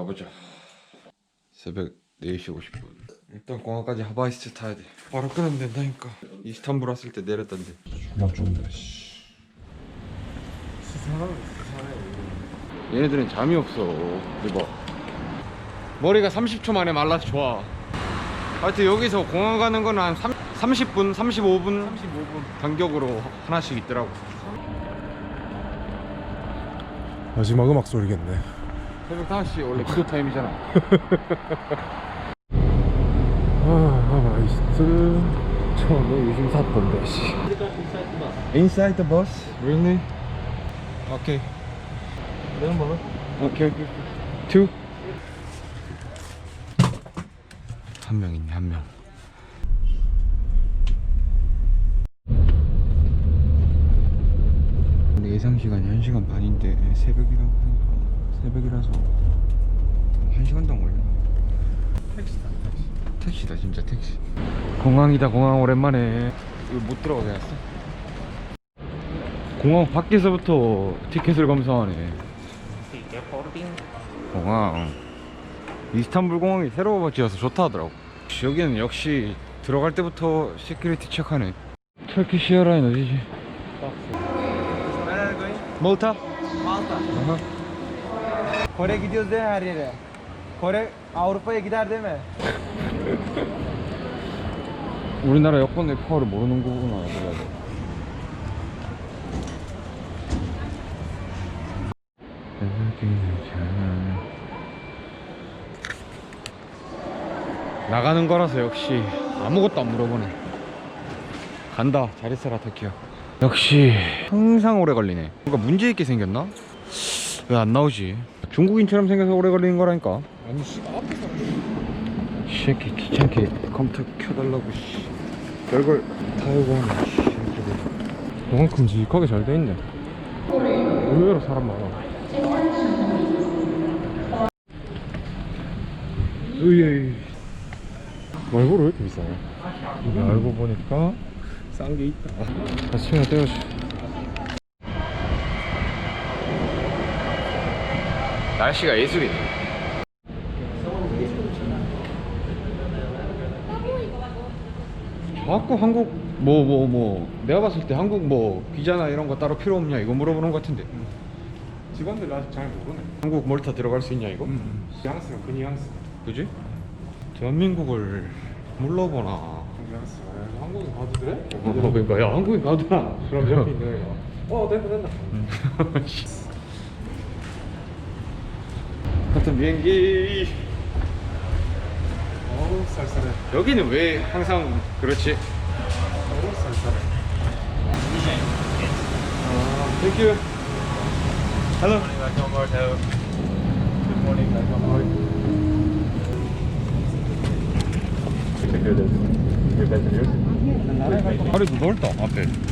가보자. 새벽 4시 50분. 일단 공항까지 하바이스트 타야 돼. 바로 끄면 된다니까. 이스탄불 왔을 때 내렸던데. 존나 좁다 씨 얘네들은 잠이 없어. 이봐. 머리가 30초 만에 말라서 좋아. 하여튼 여기서 공항 가는 거는 한 3, 30분, 35분, 35분 간격으로 하나씩 있더라고. 마지막 음악 소리겠네 새벽 5시 원래 기도 타임이잖아. 아 하바이스트 처음에 요즘 샀던데 씨 Inside the bus? Really? Okay. 내가 뭐라? Okay. Two. 한 명 있네 한 명. 근데 예상 시간이 1 시간 반인데 새벽이라고 하니까 새벽이라서 1 시간도 안 걸려. 택시다 택시 택시다 진짜 택시. 공항이다 공항 오랜만에 이거 못 들어가게 했어. 공항 밖에서부터 티켓을 검사하네. 공항 이스탄불 공항이 새로 지어서 좋다 하더라고 여기는 역시 들어갈 때부터 시큐리티 체크하네 터키시 에어라인 어디지? 몰타? Aha. Kore gidiyoruz değil mi her yere? Kore Avrupa'ya gider değil mi? 우리나라 여권 F4를 모르는 거구나 몰라도. 나가는 거라서 역시 아무것도 안 물어보네 간다 잘 있어라 터키야 역시 항상 오래 걸리네 뭔가 문제 있게 생겼나? 왜 안 나오지? 중국인처럼 생겨서 오래 걸리는 거라니까 아니 씨 앞에서 이 새끼 귀찮게 컴퓨터 켜달라고 씨 별걸 다 하고 하네. 공항 큼직하게 잘 돼 있네. 의외로 사람 많아. 으이 말고로 왜 이렇게 비싸냐? 이게 알고 보니까 싼 게 있다. 아침에 떼어줘 날씨가 예술이네 자꾸 한국 뭐 뭐 뭐 내가 봤을 때 한국 뭐 비자나 이런 거 따로 필요 없냐 이거 물어보는 것 같은데. 직원들 아직 잘 모르네. 한국 몰타 들어갈 수 있냐 이거? 뉘앙스가 그 뉘앙스 그지? 대한민국을 몰라보나. 그 뉘앙스 아, 한국에 가도 돼? 어, 그러니까. 야 한국에 가도나? 그럼 옆에 있는 애가 어 된다 된다. 같은 비행기 어우 쌀쌀해. 여기는 왜 항상 그렇지? 어우 쌀쌀해. 아, 땡큐 헬로 굿모닝 다리도 넓다 앞에 몰타에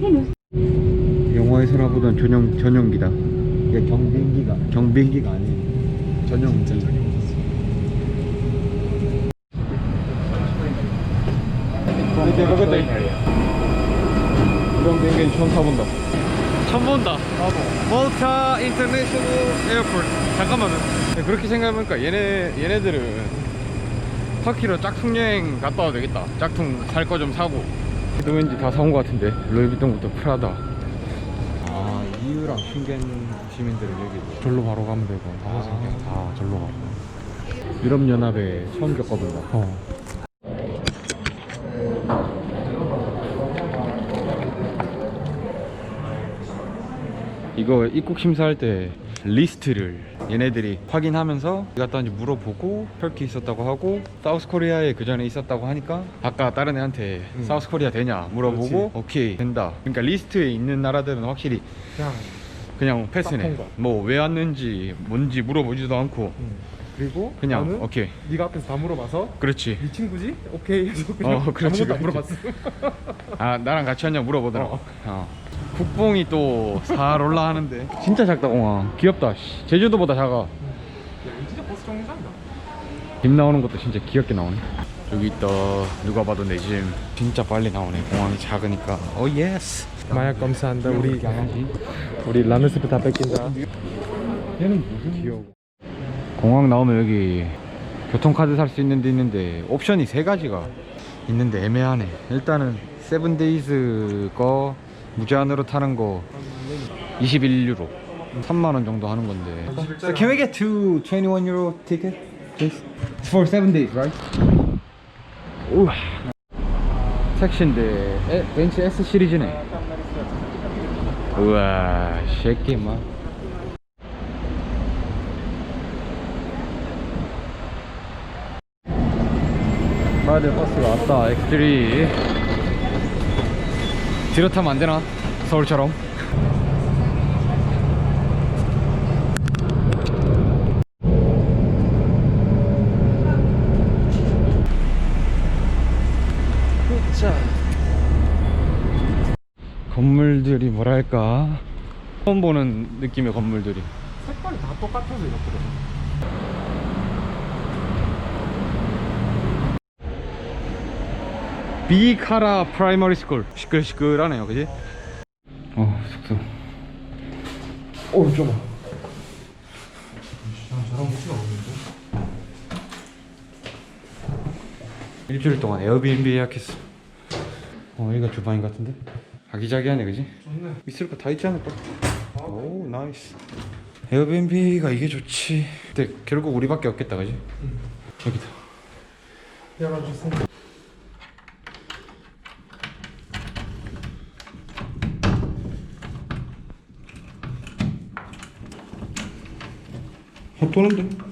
Henüz 영화에서 나보던 전용 전용기다. 이게 경비행기가 경비행기가 아니에요. 전용기. 이제 그것도 이런 비행기는 처음 타본다. 처음 본다. 몰타 인터내셔널 에어포트. 잠깐만은. 그렇게 생각해보니까 얘네 얘네들은 터키로 짝퉁 여행 갔다 와도 되겠다. 짝퉁 살 거 좀 사고. 또 왠지 다 사온 것 같은데. 루이비통부터 프라다. 아 이유랑 슌겐 시민들은 여기 절로 바로 가면 되고. 아. 그냥 다 절로 가고. 유럽 연합에 처음 겪어본다. 어. 이거 입국 심사할 때 리스트를 얘네들이 확인하면서 갔다 왔는지 물어보고 터키 있었다고 하고 사우스 코리아에 그 전에 있었다고 하니까 아까 다른 애한테 음. 사우스 코리아 되냐 물어보고 오케이 된다. 그러니까 리스트에 있는 나라들은 확실히 그냥. 그냥 패스네. 뭐 왜 왔는지 뭔지 물어보지도 않고 음. 그리고 그냥 오케이. 네가 앞에서 다 물어봐서 그렇지. 네 친구지? 오케이 해서 그냥 어, 그렇지, 아무것도 안 그렇지. 물어봤어. 아 나랑 같이 왔냐 물어보더라고. 어. 어. 국뽕이 또살 올라하는데 진짜 작다 공항. 귀엽다. 씨. 제주도보다 작아. 야, 이거 진짜 버스 정류장이다. 집 나오는 것도 진짜 귀엽게 나오네 여기 있다 누가 봐도 내집 진짜 빨리 나오네 공항이 작으니까 오 예스 마약 검사한다. 우리 강아지 우리 라면 스프 다 뺏긴다. 얘는 무슨 귀여워 공항 나오면 여기 교통카드 살 수 있는 데 있는데 옵션이 세 가지가 있는데 애매하네 일단은 세븐데이즈 거 무제한으로 타는 거 21유로 3만 원 정도 하는 건데 So can we get two 21 euro ticket please? It's for 7 days right? 우와 택시인데 에, 벤츠 S 시리즈네 우와 새끼 막 마들 버스가 왔다 X3 타면 안 되나? 서울처럼 자 건물들이 뭐랄까 처음 보는 느낌의 건물들이 색깔이 다 똑같아서 이렇거든. 비카라 프라이머리 스쿨 시끌시끌하네요 그지? 어 숙소 어, 좁아. 없는데? 일주일 동안 에어비앤비 예약했어 어 여기가 주방인 것 같은데? 아기자기하네 그지? 좋네. 있을 거 다 있지 않을까? 오 나이스 에어비앤비가 이게 좋지 근데 결국 우리밖에 없겠다 그지? 여기다 열어주세요. 헛도는데?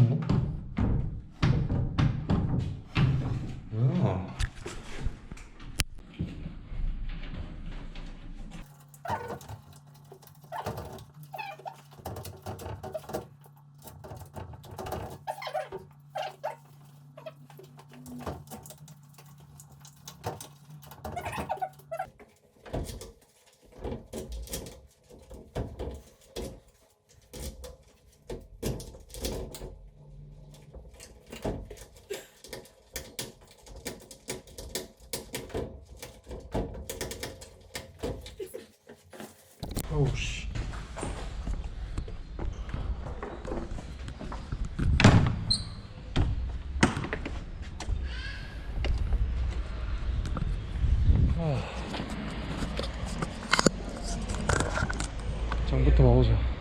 뭐 어우 씨. 전부터 먹어자.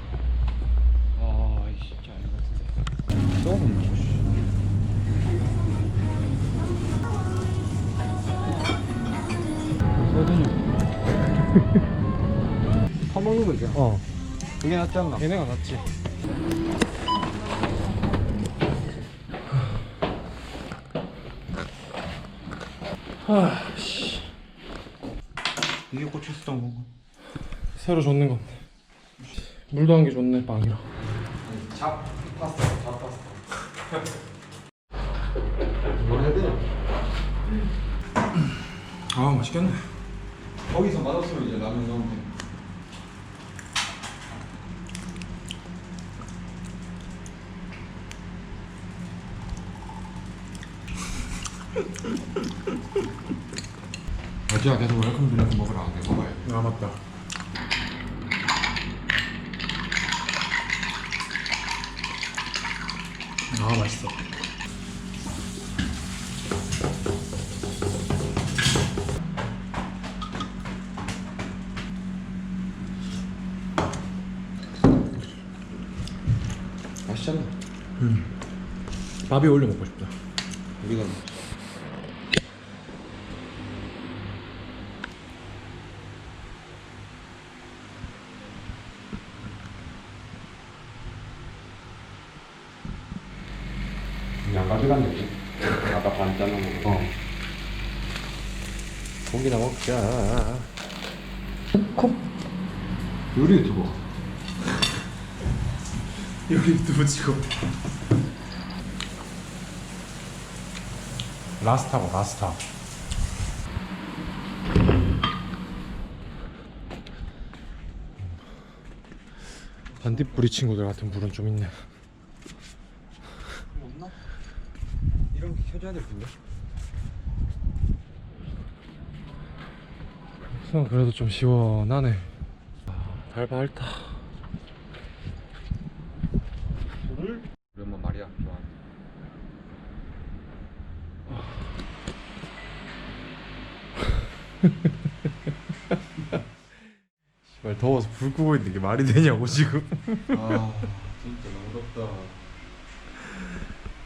파먹는 거지. 어. 그게 낫지 않나? 얘네가 낫지. 이게 고칠 수도 없는 거 새로 줬는 건데. 물도 한 개 줬네 빵이랑. 뭘 해야 되냐? 아 맛있겠네 거기서 맛없으면 이제 라면 넣으면 돼. 어제야 계속 웰컴 드링크 먹으라 하는데 먹어야 돼. 아 맞다. 아 맛있어. 맛있잖아. 밥에 올려 먹고 싶다. 우리가 가져갔네. 아까 반짠한 거. 어. 고기나 먹자 요리 유튜버. 여기 유튜브 찍어 라스타고 라스타 반딧불이 친구들 같은 불은 좀 있네 없나? 이런 게 켜져야 될 텐데. 우선 그래도 좀 시원하네 아, 달 밝다 우리 엄마 말이야 좋아. 말 더워서 불 끄고 있는 게 말이 되냐고 지금 아 진짜 너무 덥다.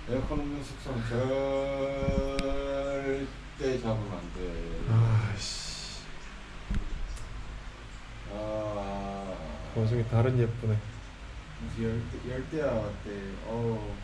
에어컨 없는 숙소는 절대 잡으면 안 돼. 아씨 아그 와중에 달은 예쁘네 무슨 열대 열대야 같대. 어